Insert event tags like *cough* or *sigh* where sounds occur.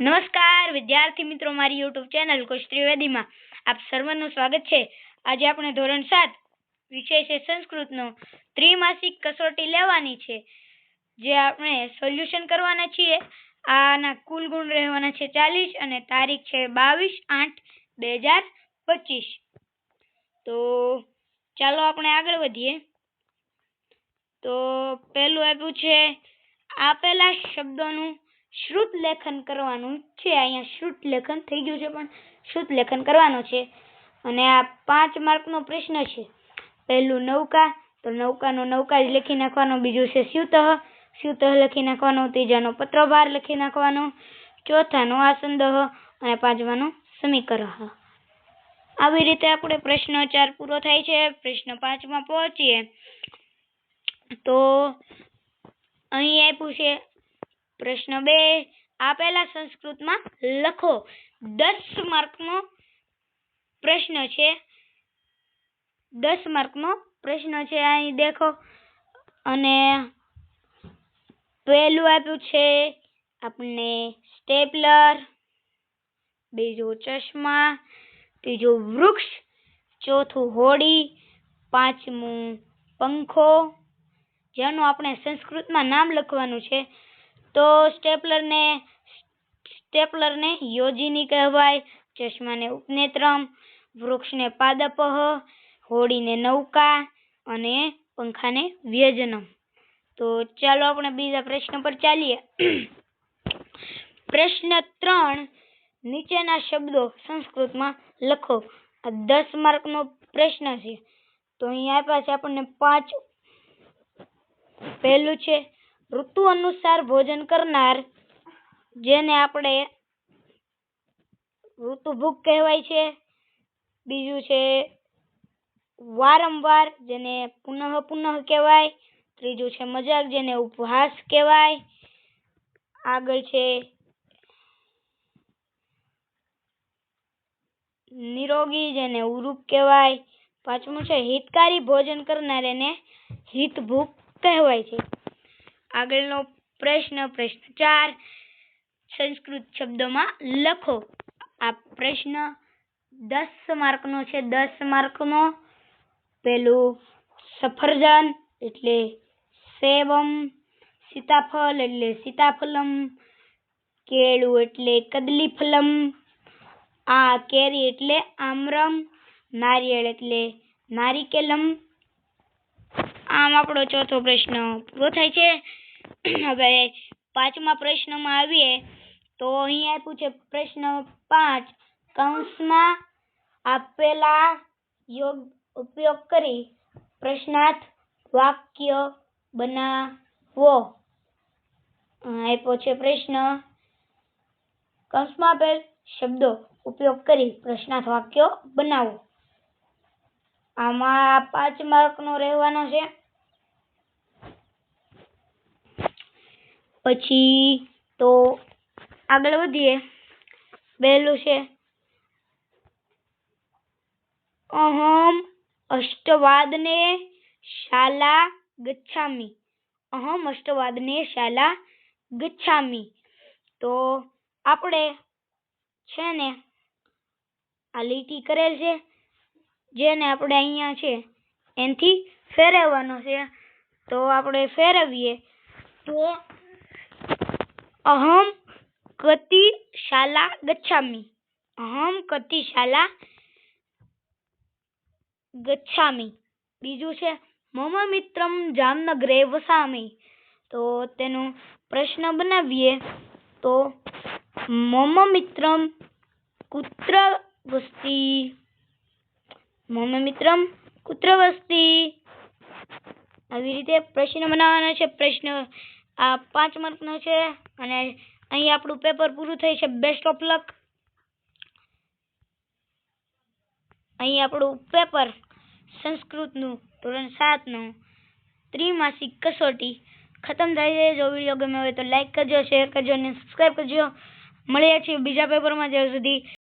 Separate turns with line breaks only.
નમસ્કાર, વિદ્યાર્થી મિત્રો, મારી યુટ્યુબ ચેનલ કુશ ત્રિવેદીમાં આપ સર્વનું સ્વાગત છે. આજે આપણે ધોરણ સાત વિષય છે સંસ્કૃતનો ત્રિમાસિક કસોટી લેવાની છે, જે આપણે સોલ્યુશન કરવાના છીએ. આના કુલ ગુણ રહેવાના છે ચાલીસ અને તારીખ છે બાવીસ આઠ બે હજાર પચીસ. તો ચાલો આપણે આગળ વધીએ. તો પહેલું આપ્યું છે, આપેલા શબ્દોનું શ્રુત લેખન કરવાનું છે. અહીંયા શ્રુત લેખન થઈ ગયું છે પણ શ્રુત લેખન કરવાનું છે. અને આ પાંચ માર્કનો પ્રશ્ન છે. પહેલું નૌકા, તો નૌકાનો નૌકા જ લખી નાખવાનો. બીજું છે સ્યુતઃ. સ્યુતઃ લખી નાખવાનો. ત્રીજાનો પત્રભાર લખી નાખવાનો. ચોથાનો આસંદહ અને પાંચમાનો સમીકરહ. આવી રીતે આપણે પ્રશ્ન ચાર પૂરો થાય છે. પ્રશ્ન પાંચમાં પહોંચીએ. તો અહીં આપ્યું છે પ્રશ્ન બે, આપેલા સંસ્કૃતમાં લખો. દસ માર્કનો પ્રશ્ન છે. દસ માર્કનો પ્રશ્ન છે અહીં દેખો. અને પહેલું આપ્યું છે આપણને સ્ટેપલર, બીજું ચશ્મા, ત્રીજું વૃક્ષ, ચોથું હોડી, પાંચમું પંખો. જેનું આપણે સંસ્કૃતમાં નામ લખવાનું છે. તો સ્ટેપલરને સ્ટેપલરને યોજિની કહેવાય. ચશ્માને ઉપનેત્રમ, વૃક્ષને પાદપઃ હોડીને નૌકા અને પંખાને વ્યજનમ. તો ચાલો આપણે બીજા પ્રશ્ન પર ચાલીએ. પ્રશ્ન ત્રણ, નીચેના શબ્દો સંસ્કૃતમાં લખો. આ દસ માર્કનો પ્રશ્ન છે. તો અહીં આપ્યા આપણને પાંચ પહેલું છે. ઋતુ અનુસાર ભોજન કરનાર, જેને આપણે ઋતુભૂખ કહેવાય છે. બીજું છે વારંવાર જેને પુનઃ પુનઃ કહેવાય, ત્રીજું છે મજાક જેને ઉપહાસ કહેવાય, આગળ છે નિરોગી જેને ઉરૂપ કહેવાય, પાંચમું છે હિતકારી ભોજન કરનાર એને હિતભૂખ કહેવાય છે. આગળનો પ્રશ્ન પ્રશ્ન ચાર, સંસ્કૃત શબ્દોમાં લખો. આ પ્રશ્ન દસ માર્કનો છે. દસ માર્કનો પેલું સફરજન એટલે સેવમ સીતાફળ એટલે સીતાફલમ, કેળું એટલે કદલીફલમ, આ કેરી એટલે આમરમ, નારિયેળ એટલે નારિકેલમ. આમ આપણો ચોથો પ્રશ્ન પૂરો થાય છે. *clears throat* હવે પાંચમા પ્રશ્નમાં આવીએ, તો અહીં આપ્યું પ્રશ્ન પાંચ. કૌંસમાં આપેલા યોગ ઉપયોગ કરી પ્રશ્નાર્થ વાક્ય બનાવો. આપ્યો છે પ્રશ્ન. કૌંસમાં આપેલ શબ્દો ઉપયોગ કરી પ્રશ્નાર્થ વાક્યો બનાવો. આમાં પાંચ માર્કનો રહેવાનો છે. પછી તો આગળ વધીએ. પહેલું છે. અહમ અષ્ટવાદને શાલા ગચ્છામી. અહમ અષ્ટવાદને શાલા ગચ્છામી. તો આપણે છે ને આ લીટી કરેલ છે, જેને આપણે અહીંયા છે એનથી ફેરવવાનો છે. તો આપણે ફેરવીએ. તો અહમ કતિ શાલા ગચ્છામી. અહમ કતિ શાલા ગચ્છામી. બીજું છે, મમ મિત્રમ જામનગરે વસામિ. તો તેનો પ્રશ્ન બનાવીએ તો, મમ મિત્રમ કુત્ર વસ્તી. મમ મિત્રમ કુત્ર વસ્તી. આવી રીતે પ્રશ્ન બનાવવાનો છે. પ્રશ્ન આ પાંચ માર્કનો છે અને અહીં આપણું પેપર પૂરું થઈ છે. બેસ્ટ ઓફ લક અહીં આપણું પેપર સંસ્કૃતનું ધોરણ સાતનું ત્રિમાસિક કસોટી ખતમ થાય છે. જો વીડિયો ગમ્યો હોય તો લાઈક કરજો શેર કરજો અને સબસ્ક્રાઈબ કરજો. મળીએ છીએ બીજા પેપરમાં જ્યાં સુધી